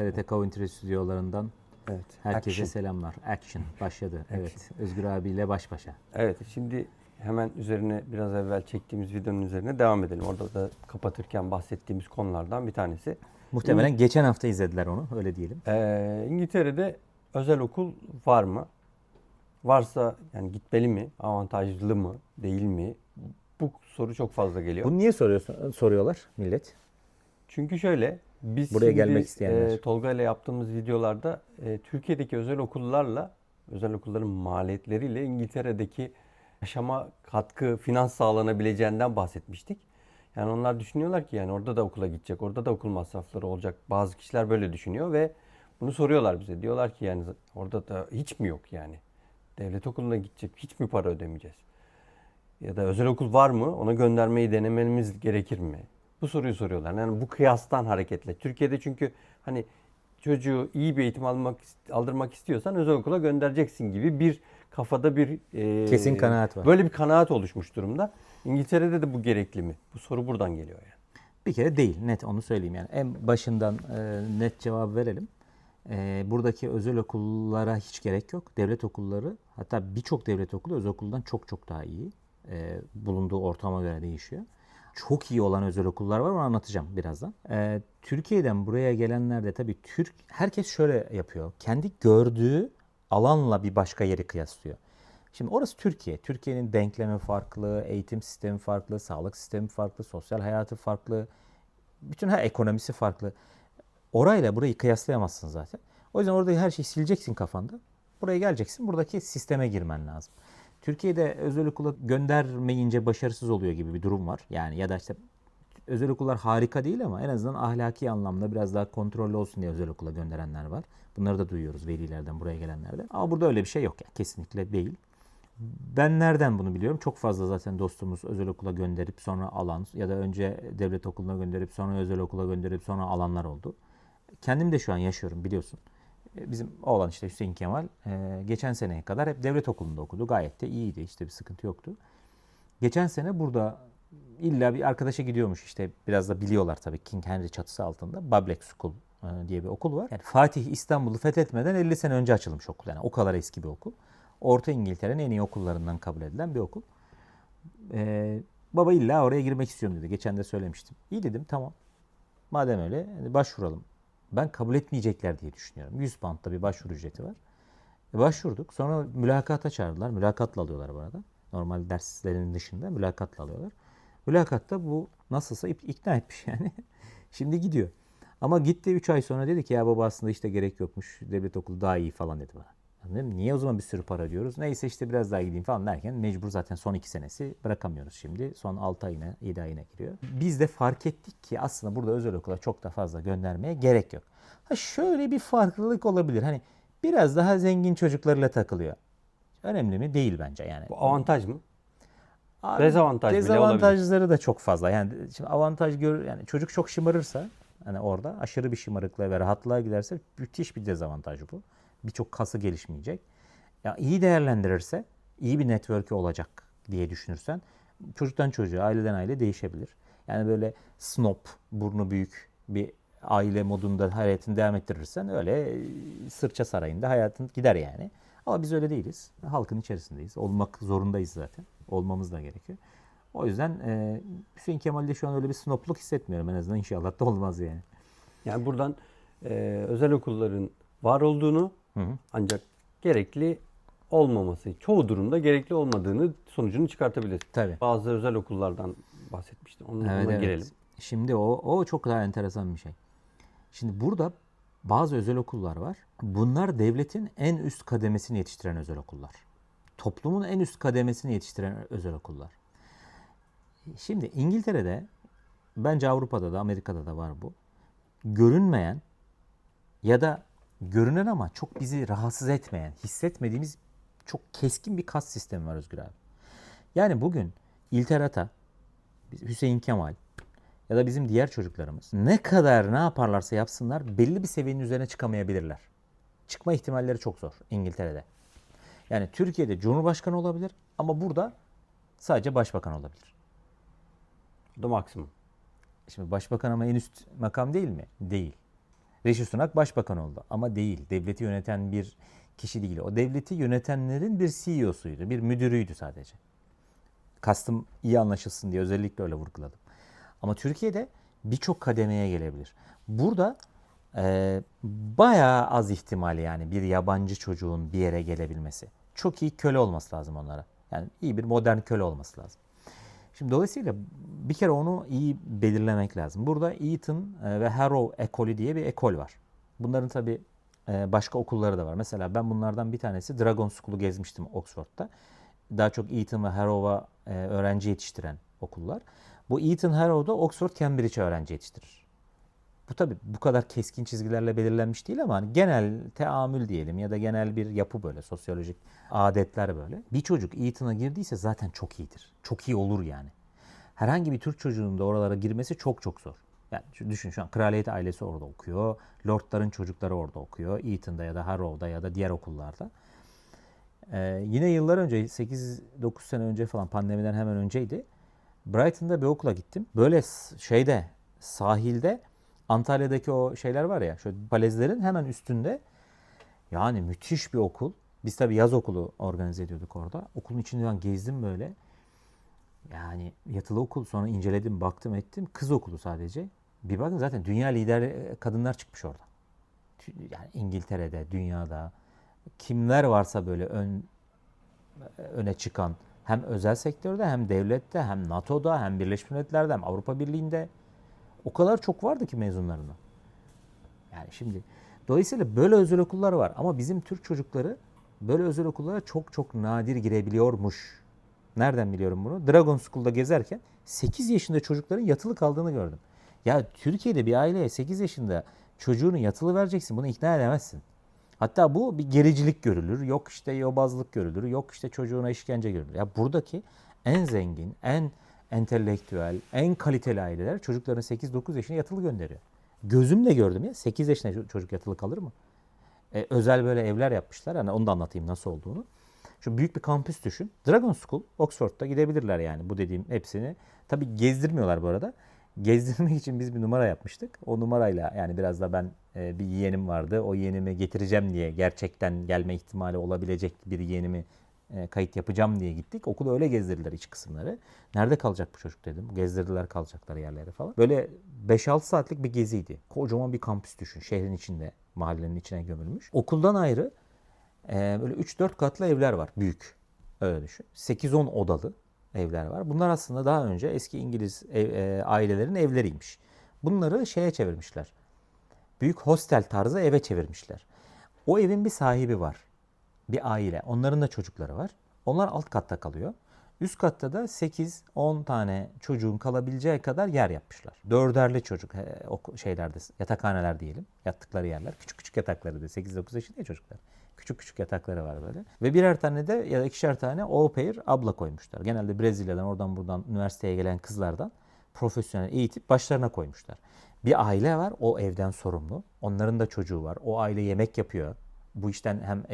TRT Coventry stüdyolarından Evet. herkese Action. selamlar. Action başladı. Evet. Özgür abiyle baş başa. Evet. Şimdi hemen üzerine biraz evvel çektiğimiz videonun üzerine devam edelim. Orada da kapatırken bahsettiğimiz konulardan bir tanesi. Muhtemelen geçen hafta izlediler onu. Öyle diyelim. Ee, İngiltere'de özel okul var mı? Varsa yani gitmeli mi? Avantajlı mı? Değil mi? Bu soru çok fazla geliyor. Bunu niye soruyorsun, soruyorlar millet? Çünkü şöyle biz Buraya şimdi, gelmek isteyenler. e, Tolga ile yaptığımız videolarda e, Türkiye'deki özel okullarla özel okulların maliyetleriyle İngiltere'deki yaşama katkı, finans sağlanabileceğinden bahsetmiştik. Yani onlar düşünüyorlar ki yani orada da okula gidecek, orada da okul masrafları olacak. Bazı kişiler böyle düşünüyor ve bunu soruyorlar bize. Diyorlar ki yani orada da hiç mi yok yani? Devlet okuluna gidecek, hiç mi para ödemeyeceğiz? Ya da özel okul var mı? Ona göndermeyi denememiz gerekir mi? Bu soruyu soruyorlar. Yani bu kıyastan hareketle. Türkiye'de çünkü hani çocuğu iyi bir eğitim almak aldırmak istiyorsan özel okula göndereceksin gibi bir kafada bir e, Kesin kanaat var. Böyle bir kanaat oluşmuş durumda. İngiltere'de de bu gerekli mi? Bu soru buradan geliyor yani. Bir kere değil. Net onu söyleyeyim yani. En başından e, net cevap verelim. E, buradaki özel okullara hiç gerek yok. Devlet okulları hatta birçok devlet okulu özel okuldan çok çok daha iyi. E, bulunduğu ortama göre değişiyor. Çok iyi olan özel okullar var onu anlatacağım birazdan. E, Türkiye'den buraya gelenler de tabii Türk herkes şöyle yapıyor. Kendi gördüğü alanla bir başka yeri kıyaslıyor. Şimdi orası Türkiye. Türkiye'nin denklemi farklı, eğitim sistemi farklı, sağlık sistemi farklı, sosyal hayatı farklı. Bütün her ekonomisi farklı. Orayla burayı kıyaslayamazsın zaten. O yüzden orada her şeyi sileceksin kafanda. Buraya geleceksin. Buradaki sisteme girmen lazım. Türkiye'de özel okula göndermeyince başarısız oluyor gibi bir durum var. Yani ya da işte özel okullar harika değil ama en azından ahlaki anlamda biraz daha kontrollü olsun diye özel okula gönderenler var. Bunları da duyuyoruz velilerden buraya gelenlerden. Ama burada öyle bir şey yok. Yani. Kesinlikle değil. Ben nereden bunu biliyorum? Çok fazla zaten dostumuz özel okula gönderip sonra alan ya da önce devlet okuluna gönderip sonra özel okula gönderip sonra alanlar oldu. Kendim de şu an yaşıyorum biliyorsun. E, Bizim oğlan işte Hüseyin Kemal e, geçen seneye kadar hep devlet okulunda okudu. Gayet de iyiydi işte bir sıkıntı yoktu. Geçen sene burada illa bir arkadaşa gidiyormuş işte biraz da biliyorlar tabii King Henry çatısı altında. Bablex School e, diye bir okul var. Yani Fatih İstanbul'u fethetmeden 50 sene önce açılmış okul. Yani o kadar eski bir okul. Orta İngiltere'nin en iyi okullarından kabul edilen bir okul. Ee, baba illa oraya girmek istiyorum dedi. Geçen de söylemiştim. İyi dedim tamam. Madem öyle başvuralım. Ben kabul etmeyecekler diye düşünüyorum. 100 pound'da bir başvuru ücreti var. E, başvurduk. Sonra mülakata çağırdılar. Mülakatla alıyorlar bu arada. Normal derslerin dışında mülakatla alıyorlar. Mülakatta bu nasılsa ikna etmiş yani. Şimdi gidiyor. Ama gitti 3 ay sonra dedi ki ya baba aslında işte gerek yokmuş. Devlet okulu daha iyi falan dedi bana. Ya Dedim, niye o zaman bir sürü para diyoruz? Neyse işte biraz daha gideyim falan derken mecbur zaten son 2 senesi bırakamıyoruz şimdi. Son 6 ayına 7 ayına giriyor. Biz de fark ettik ki aslında burada özel okula çok da fazla göndermeye gerek yok. Ha şöyle bir farklılık olabilir. Hani biraz daha zengin çocuklarıyla takılıyor. Önemli mi? Değil bence yani. Bu avantaj mı? Abi, Dezavantaj Dezavantajları da çok fazla. Yani şimdi avantaj gör yani çocuk çok şımarırsa hani orada aşırı bir şımarıklığa ve rahatlığa giderse müthiş bir dezavantaj bu. Birçok kası gelişmeyecek. Ya iyi değerlendirirse iyi bir network'ü olacak diye düşünürsen çocuktan çocuğa, aileden aile değişebilir. Yani böyle snob, burnu büyük bir aile modunda hayatını devam ettirirsen öyle sırça sarayında hayatın gider yani. Ama biz öyle değiliz. Halkın içerisindeyiz. Olmak zorundayız zaten. Olmamız da gerekiyor. O yüzden e, Hüseyin Kemal'de şu an öyle bir snopluk hissetmiyorum en azından. İnşallah da olmaz yani. Yani buradan e, özel okulların var olduğunu ancak gerekli olmaması, çoğu durumda gerekli olmadığını sonucunu çıkartabiliriz. Tabii. Bazı özel okullardan bahsetmiştim. Onunla Evet, evet. girelim. Şimdi o, o çok daha enteresan bir şey. Şimdi burada bazı özel okullar var. Bunlar devletin en üst kademesini yetiştiren özel okullar. Toplumun en üst kademesini yetiştiren özel okullar. Şimdi İngiltere'de bence Avrupa'da da Amerika'da da var bu. Görünmeyen ya da görünen ama çok bizi rahatsız etmeyen, hissetmediğimiz çok keskin bir kas sistemi var Özgür abi. Yani bugün İlter Ata, Hüseyin Kemal ya da bizim diğer çocuklarımız ne kadar ne yaparlarsa yapsınlar belli bir seviyenin üzerine çıkamayabilirler. Çıkma ihtimalleri çok zor İngiltere'de. Yani Türkiye'de Cumhurbaşkanı olabilir ama burada sadece başbakan olabilir. Bu da maksimum. Şimdi başbakan ama en üst makam değil mi? Değil. Rishi Sunak başbakan oldu ama değil. Devleti yöneten bir kişi değil. O devleti yönetenlerin bir CEO'suydu, bir müdürüydü sadece. Kastım iyi anlaşılsın diye özellikle öyle vurguladım. Ama Türkiye'de birçok kademeye gelebilir. Burada e, bayağı az ihtimal yani bir yabancı çocuğun bir yere gelebilmesi. Çok iyi köle olması lazım onlara. Yani iyi bir modern köle olması lazım. Şimdi dolayısıyla bir kere onu iyi belirlemek lazım. Burada Eton e, ve Harrow ekolü diye bir ekol var. Bunların tabi başka okulları da var. Mesela ben bunlardan bir tanesi Dragon School'u gezmiştim Oxford'da. Daha çok Eton ve Harrow'a e, öğrenci yetiştiren okullar. Bu Eton Harrow'da Oxford Cambridge öğrenci yetiştirir. Bu tabi bu kadar keskin çizgilerle belirlenmiş değil ama hani genel teamül diyelim ya da genel bir yapı böyle sosyolojik adetler böyle. Bir çocuk Eton'a girdiyse zaten çok iyidir. Çok iyi olur yani. Herhangi bir Türk çocuğunun da oralara girmesi çok çok zor. Yani düşün şu an kraliyet ailesi orada okuyor. Lordların çocukları orada okuyor. Eton'da ya da Harrow'da ya da diğer okullarda. Ee, yine yıllar önce 8-9 sene önce falan pandemiden hemen önceydi. Brighton'da bir okula gittim. Böyle şeyde sahilde Antalya'daki o şeyler var ya şöyle palezlerin hemen üstünde yani müthiş bir okul. Biz tabii yaz okulu organize ediyorduk orada. Okulun içinde ben gezdim böyle. Yani yatılı okul sonra inceledim, baktım ettim. Kız okulu sadece. Bir bakın zaten dünya lider e, kadınlar çıkmış orada. Yani İngiltere'de, dünyada kimler varsa böyle ön öne çıkan hem özel sektörde hem devlette hem NATO'da hem Birleşmiş Milletler'de hem Avrupa Birliği'nde o kadar çok vardı ki mezunlarına. Yani şimdi dolayısıyla böyle özel okullar var ama bizim Türk çocukları böyle özel okullara çok çok nadir girebiliyormuş. Nereden biliyorum bunu? Dragon School'da gezerken 8 yaşında çocukların yatılı kaldığını gördüm. Ya Türkiye'de bir aileye 8 yaşında çocuğunu yatılı vereceksin. Bunu ikna edemezsin. Hatta bu bir gericilik görülür. Yok işte yobazlık görülür. Yok işte çocuğuna işkence görülür. Ya buradaki en zengin, en entelektüel, en kaliteli aileler çocuklarını 8-9 yaşına yatılı gönderiyor. Gözümle gördüm ya. 8 yaşında ço- çocuk yatılı kalır mı? E, özel böyle evler yapmışlar. Hani onu da anlatayım nasıl olduğunu. Şu büyük bir kampüs düşün. Dragon School, Oxford'da gidebilirler yani bu dediğim hepsini. Tabii gezdirmiyorlar bu arada. Gezdirmek için biz bir numara yapmıştık. O numarayla yani biraz da ben e, bir yeğenim vardı. O yeğenimi getireceğim diye gerçekten gelme ihtimali olabilecek bir yeğenimi e, kayıt yapacağım diye gittik. Okulu öyle gezdirdiler iç kısımları. Nerede kalacak bu çocuk dedim. Gezdirdiler kalacakları yerlere falan. Böyle 5-6 saatlik bir geziydi. Kocaman bir kampüs düşün. Şehrin içinde, mahallenin içine gömülmüş. Okuldan ayrı ee, böyle 3-4 katlı evler var büyük. Öyle düşün. 8-10 odalı evler var. Bunlar aslında daha önce eski İngiliz ev- e, ailelerin evleriymiş. Bunları şeye çevirmişler. Büyük hostel tarzı eve çevirmişler. O evin bir sahibi var. Bir aile. Onların da çocukları var. Onlar alt katta kalıyor. Üst katta da 8-10 tane çocuğun kalabileceği kadar yer yapmışlar. Dörderli çocuk şeylerde yatakhaneler diyelim. Yattıkları yerler. Küçük küçük yatakları da 8-9 yaşında ya çocuklar. Küçük küçük yatakları var böyle. Ve birer tane de ya da ikişer tane au pair abla koymuşlar. Genelde Brezilya'dan oradan buradan üniversiteye gelen kızlardan profesyonel eğitip başlarına koymuşlar. Bir aile var o evden sorumlu. Onların da çocuğu var. O aile yemek yapıyor. Bu işten hem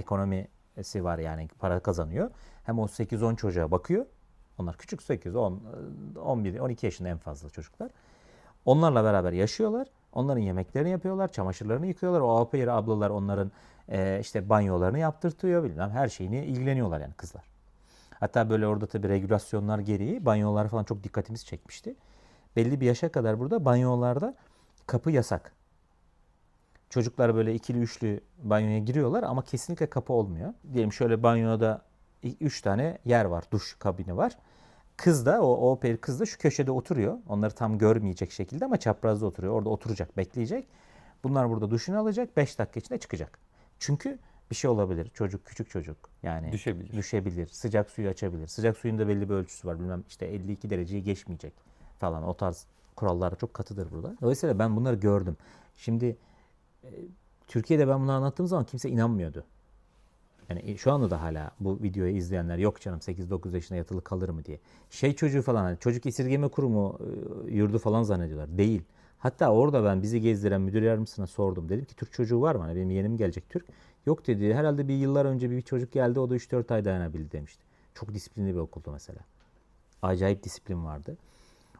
ekonomisi var yani para kazanıyor. Hem o 8-10 çocuğa bakıyor. Onlar küçük 8, 10, 11, 12 yaşında en fazla çocuklar. Onlarla beraber yaşıyorlar. Onların yemeklerini yapıyorlar, çamaşırlarını yıkıyorlar. O au pair ablalar onların e, işte banyolarını yaptırtıyor bilmem her şeyini ilgileniyorlar yani kızlar. Hatta böyle orada tabii regülasyonlar gereği banyolar falan çok dikkatimizi çekmişti. Belli bir yaşa kadar burada banyolarda kapı yasak. Çocuklar böyle ikili üçlü banyoya giriyorlar ama kesinlikle kapı olmuyor. Diyelim şöyle banyoda 3 tane yer var, duş kabini var. Kız da o au pair kız da şu köşede oturuyor. Onları tam görmeyecek şekilde ama çaprazda oturuyor. Orada oturacak, bekleyecek. Bunlar burada duşunu alacak. 5 dakika içinde çıkacak. Çünkü bir şey olabilir. Çocuk küçük çocuk. Yani Düşebilir. düşebilir. Sıcak suyu açabilir. Sıcak suyun da belli bir ölçüsü var. Bilmem işte 52 dereceyi geçmeyecek falan. O tarz kurallar çok katıdır burada. Dolayısıyla ben bunları gördüm. Şimdi Türkiye'de ben bunu anlattığım zaman kimse inanmıyordu. Yani şu anda da hala bu videoyu izleyenler yok canım 8-9 yaşında yatılı kalır mı diye. Şey çocuğu falan hani çocuk esirgeme kurumu e, yurdu falan zannediyorlar. Değil. Hatta orada ben bizi gezdiren müdür yardımcısına sordum. Dedim ki Türk çocuğu var mı? Hani benim yeğenim gelecek Türk. Yok dedi. Herhalde bir yıllar önce bir çocuk geldi. O da 3-4 ay dayanabildi demişti. Çok disiplinli bir okuldu mesela. Acayip disiplin vardı.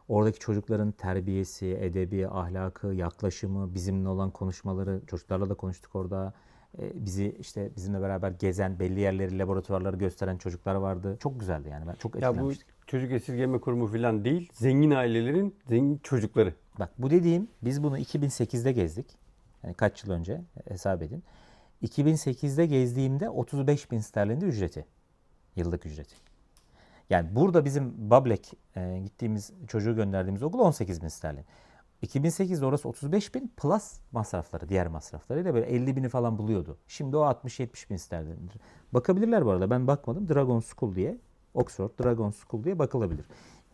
Oradaki çocukların terbiyesi, edebi, ahlakı, yaklaşımı, bizimle olan konuşmaları, çocuklarla da konuştuk orada. E, bizi işte bizimle beraber gezen, belli yerleri, laboratuvarları gösteren çocuklar vardı. Çok güzeldi yani. Ben çok Ya bu etkilenmiştim. çocuk esirgeme kurumu falan değil. Zengin ailelerin zengin çocukları. Bak bu dediğim biz bunu 2008'de gezdik. Yani kaç yıl önce hesap edin. 2008'de gezdiğimde 35 bin sterlindi ücreti. Yıllık ücreti. Yani burada bizim Bablek e, gittiğimiz çocuğu gönderdiğimiz okul 18 bin sterlin. 2008'de orası 35 bin plus masrafları, diğer masraflarıyla böyle 50 bini falan buluyordu. Şimdi o 60-70 bin sterlindir. Bakabilirler bu arada. Ben bakmadım. Dragon School diye, Oxford Dragon School diye bakılabilir.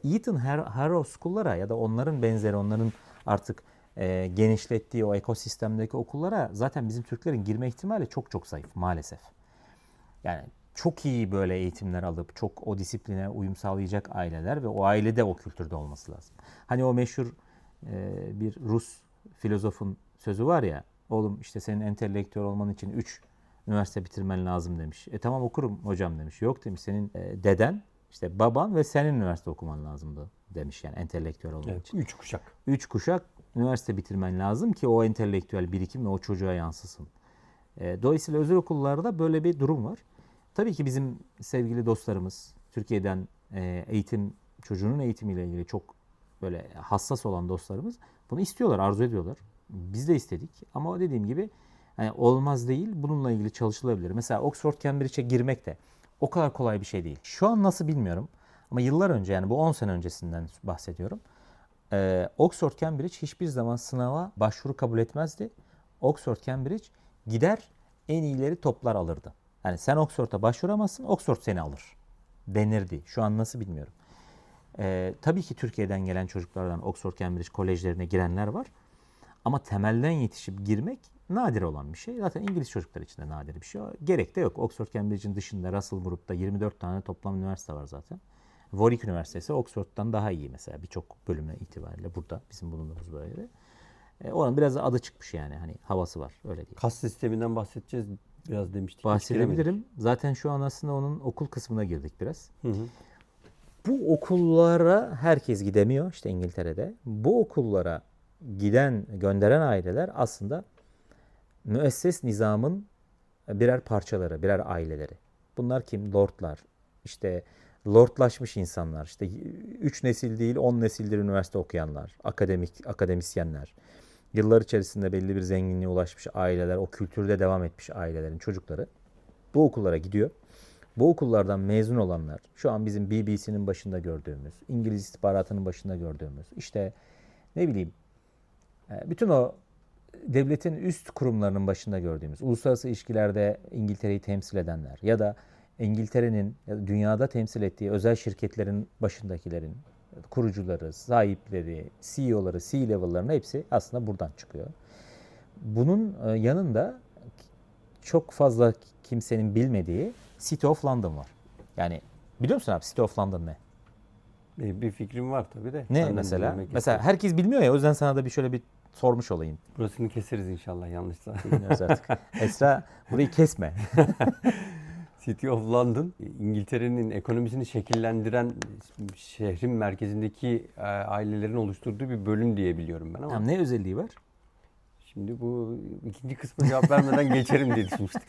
Eton, Har- Harrow School'lara ya da onların benzeri, onların artık e, genişlettiği o ekosistemdeki okullara zaten bizim Türklerin girme ihtimali çok çok zayıf maalesef. Yani çok iyi böyle eğitimler alıp çok o disipline uyum sağlayacak aileler ve o ailede o kültürde olması lazım. Hani o meşhur e, bir Rus filozofun sözü var ya, oğlum işte senin entelektüel olman için 3 üniversite bitirmen lazım demiş. E tamam okurum hocam demiş. Yok demiş senin e, deden, işte baban ve senin üniversite okuman lazımdı demiş yani entelektüel olman için. Evet, üç kuşak. Üç kuşak üniversite bitirmen lazım ki o entelektüel birikim ve o çocuğa yansısın. E, dolayısıyla özel okullarda böyle bir durum var. Tabii ki bizim sevgili dostlarımız, Türkiye'den e, eğitim, çocuğunun eğitimiyle ilgili çok böyle hassas olan dostlarımız bunu istiyorlar, arzu ediyorlar. Biz de istedik ama dediğim gibi yani olmaz değil, bununla ilgili çalışılabilir. Mesela Oxford Cambridge'e girmek de o kadar kolay bir şey değil. Şu an nasıl bilmiyorum ama yıllar önce yani bu 10 sene öncesinden bahsediyorum. Ee, Oxford Cambridge hiçbir zaman sınava başvuru kabul etmezdi. Oxford Cambridge gider en iyileri toplar alırdı. Yani sen Oxford'a başvuramazsın, Oxford seni alır denirdi. Şu an nasıl bilmiyorum. Ee, tabii ki Türkiye'den gelen çocuklardan Oxford Cambridge kolejlerine girenler var. Ama temelden yetişip girmek nadir olan bir şey. Zaten İngiliz çocuklar için de nadir bir şey. Gerek de yok. Oxford Cambridge'in dışında Russell Group'ta 24 tane toplam üniversite var zaten. Warwick Üniversitesi Oxford'dan daha iyi mesela birçok bölüme itibariyle burada bizim bulunduğumuz bölgede. E, oranın biraz adı çıkmış yani hani havası var öyle değil. Kas sisteminden bahsedeceğiz biraz demiştik. Bahsedebilirim. Zaten şu an aslında onun okul kısmına girdik biraz. Hı hı. Bu okullara herkes gidemiyor işte İngiltere'de. Bu okullara giden, gönderen aileler aslında müesses nizamın birer parçaları, birer aileleri. Bunlar kim? Lordlar. İşte lordlaşmış insanlar. İşte 3 nesil değil 10 nesildir üniversite okuyanlar. Akademik, akademisyenler. Yıllar içerisinde belli bir zenginliğe ulaşmış aileler, o kültürde devam etmiş ailelerin çocukları bu okullara gidiyor. Bu okullardan mezun olanlar, şu an bizim BBC'nin başında gördüğümüz, İngiliz istihbaratının başında gördüğümüz, işte ne bileyim, e, bütün o devletin üst kurumlarının başında gördüğümüz, uluslararası ilişkilerde İngiltere'yi temsil edenler ya da İngiltere'nin ya da dünyada temsil ettiği özel şirketlerin başındakilerin, kurucuları, sahipleri, CEO'ları, C-level'ların hepsi aslında buradan çıkıyor. Bunun e, yanında çok fazla kimsenin bilmediği City of London var. Yani biliyor musun abi City of London ne? E, Bir fikrim var tabii de. Ne Senden mesela? Mesela isterim. herkes bilmiyor ya o yüzden sana da bir şöyle bir sormuş olayım. Burasını keseriz inşallah yanlışsa. Bilmiyoruz artık. Esra burayı kesme. City of London, İngiltere'nin ekonomisini şekillendiren şehrin merkezindeki e, ailelerin oluşturduğu bir bölüm diye biliyorum ben ama Tamam, ne özelliği var? şimdi bu ikinci kısmı cevap vermeden geçerim diye düşünmüştüm.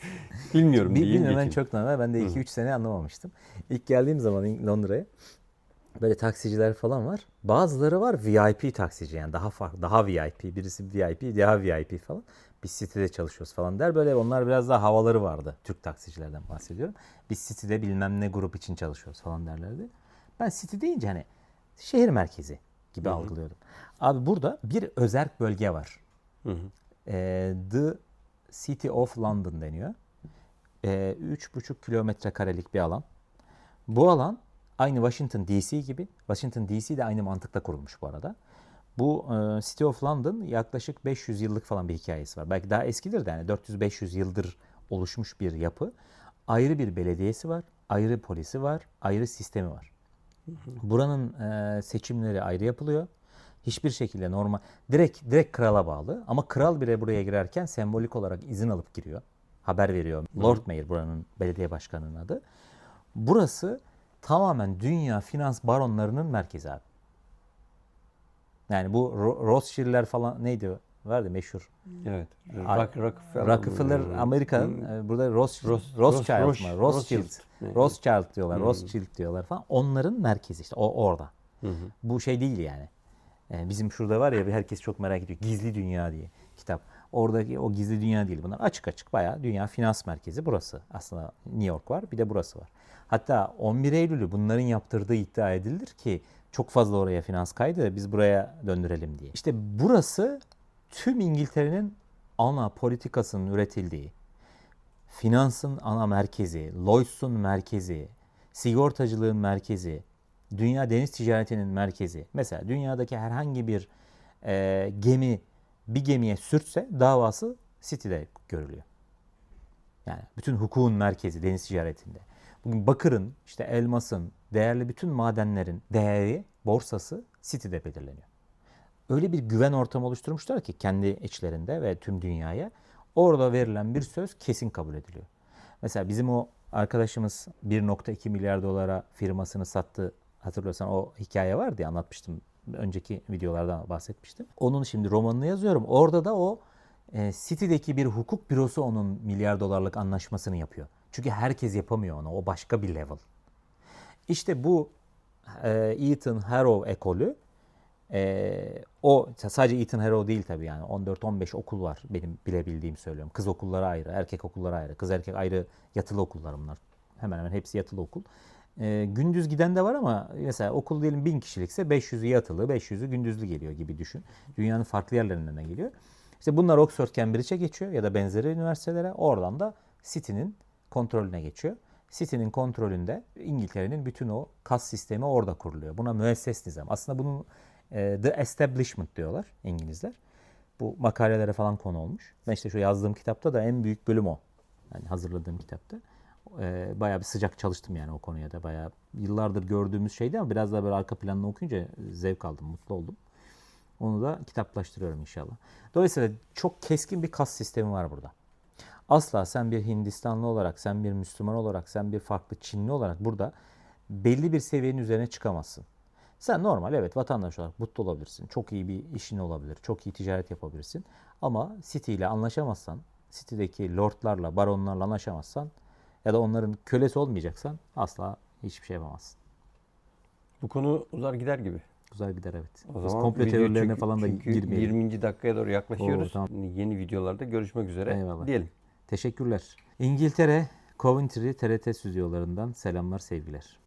Bilmiyorum Bil- diyeyim Bilmemen geçeyim. çok normal. Ben de 2-3 sene anlamamıştım. İlk geldiğim zaman Londra'ya böyle taksiciler falan var. Bazıları var VIP taksici yani daha farklı, daha VIP. Birisi VIP, daha VIP falan. Biz City'de çalışıyoruz falan der. Böyle onlar biraz daha havaları vardı. Türk taksicilerden bahsediyorum. Biz City'de bilmem ne grup için çalışıyoruz falan derlerdi. Ben City deyince hani şehir merkezi gibi algılıyordum. Abi burada bir özerk bölge var. Hı hı. Ee, The City of London deniyor. Ee, 3,5 kilometre karelik bir alan. Bu alan aynı Washington DC gibi. Washington DC de aynı mantıkla kurulmuş bu arada. Bu e, City of London yaklaşık 500 yıllık falan bir hikayesi var. Belki daha eskidir de yani 400-500 yıldır oluşmuş bir yapı. Ayrı bir belediyesi var, ayrı polisi var, ayrı sistemi var. Buranın e, seçimleri ayrı yapılıyor. Hiçbir şekilde normal direkt direkt krala bağlı ama kral bile buraya girerken sembolik olarak izin alıp giriyor. Haber veriyor. Lord Mayor buranın belediye başkanının adı. Burası tamamen dünya finans baronlarının merkezi abi. Yani bu Ro- Rothschild'ler falan neydi? Vardı meşhur. Evet. Rock, Rockefeller, Rockefeller. Amerika'nın Hmm. e, burada Rothschild, Roth- Rothschild Rothschild. Rothschild. Evet. Rothschild diyorlar, Hmm. Rothschild diyorlar falan. Onların merkezi işte o orada. Hı hı. Bu şey değil yani. E, bizim şurada var ya bir herkes çok merak ediyor. Gizli Dünya diye kitap. Oradaki o gizli dünya değil. Bunlar açık açık bayağı dünya finans merkezi burası. Aslında New York var bir de burası var. Hatta 11 Eylül'ü bunların yaptırdığı iddia edilir ki çok fazla oraya finans kaydı biz buraya döndürelim diye. İşte burası tüm İngiltere'nin ana politikasının üretildiği, finansın ana merkezi, Lloyds'un merkezi, sigortacılığın merkezi, dünya deniz ticaretinin merkezi. Mesela dünyadaki herhangi bir e, gemi bir gemiye sürtse davası City'de görülüyor. Yani bütün hukukun merkezi deniz ticaretinde. Bugün bakırın, işte elmasın, değerli bütün madenlerin değeri, borsası City'de belirleniyor. Öyle bir güven ortamı oluşturmuşlar ki kendi içlerinde ve tüm dünyaya orada verilen bir söz kesin kabul ediliyor. Mesela bizim o arkadaşımız 1.2 milyar dolara firmasını sattı. Hatırlıyorsan o hikaye vardı ya anlatmıştım. Önceki videolardan bahsetmiştim. Onun şimdi romanını yazıyorum. Orada da o e, City'deki bir hukuk bürosu onun milyar dolarlık anlaşmasını yapıyor. Çünkü herkes yapamıyor onu. O başka bir level. İşte bu e, Ethan Harrow ekolü e, o sadece Ethan Harrow değil tabii yani 14-15 okul var benim bilebildiğim söylüyorum. Kız okulları ayrı, erkek okulları ayrı. Kız erkek ayrı yatılı okullar bunlar. Hemen hemen hepsi yatılı okul. E, gündüz giden de var ama mesela okul diyelim 1000 kişilikse 500'ü yatılı, 500'ü gündüzlü geliyor gibi düşün. Dünyanın farklı yerlerinden de geliyor. İşte bunlar Oxford, Cambridge'e geçiyor ya da benzeri üniversitelere. Oradan da City'nin kontrolüne geçiyor. City'nin kontrolünde İngiltere'nin bütün o kas sistemi orada kuruluyor. Buna müesses nizam. Aslında bunun e, the establishment diyorlar İngilizler. Bu makalelere falan konu olmuş. Ben işte şu yazdığım kitapta da en büyük bölüm o. Yani hazırladığım kitapta. E, bayağı bir sıcak çalıştım yani o konuya da. Bayağı yıllardır gördüğümüz şeydi ama biraz daha böyle arka planını okuyunca zevk aldım, mutlu oldum. Onu da kitaplaştırıyorum inşallah. Dolayısıyla çok keskin bir kas sistemi var burada. Asla sen bir Hindistanlı olarak, sen bir Müslüman olarak, sen bir farklı Çinli olarak burada belli bir seviyenin üzerine çıkamazsın. Sen normal evet vatandaş olarak mutlu olabilirsin. Çok iyi bir işin olabilir. Çok iyi ticaret yapabilirsin. Ama City ile anlaşamazsan, City'deki lordlarla, baronlarla anlaşamazsan ya da onların kölesi olmayacaksan asla hiçbir şey yapamazsın. Bu konu uzar gider gibi. Güzel gider evet. O Biz zaman komplo video teorilerine çünkü- falan da çünkü girmeyelim. 20. dakikaya doğru yaklaşıyoruz. Oo, tamam. Yeni videolarda görüşmek üzere Eyvallah. diyelim. Teşekkürler. İngiltere, Coventry TRT stüdyolarından selamlar, sevgiler.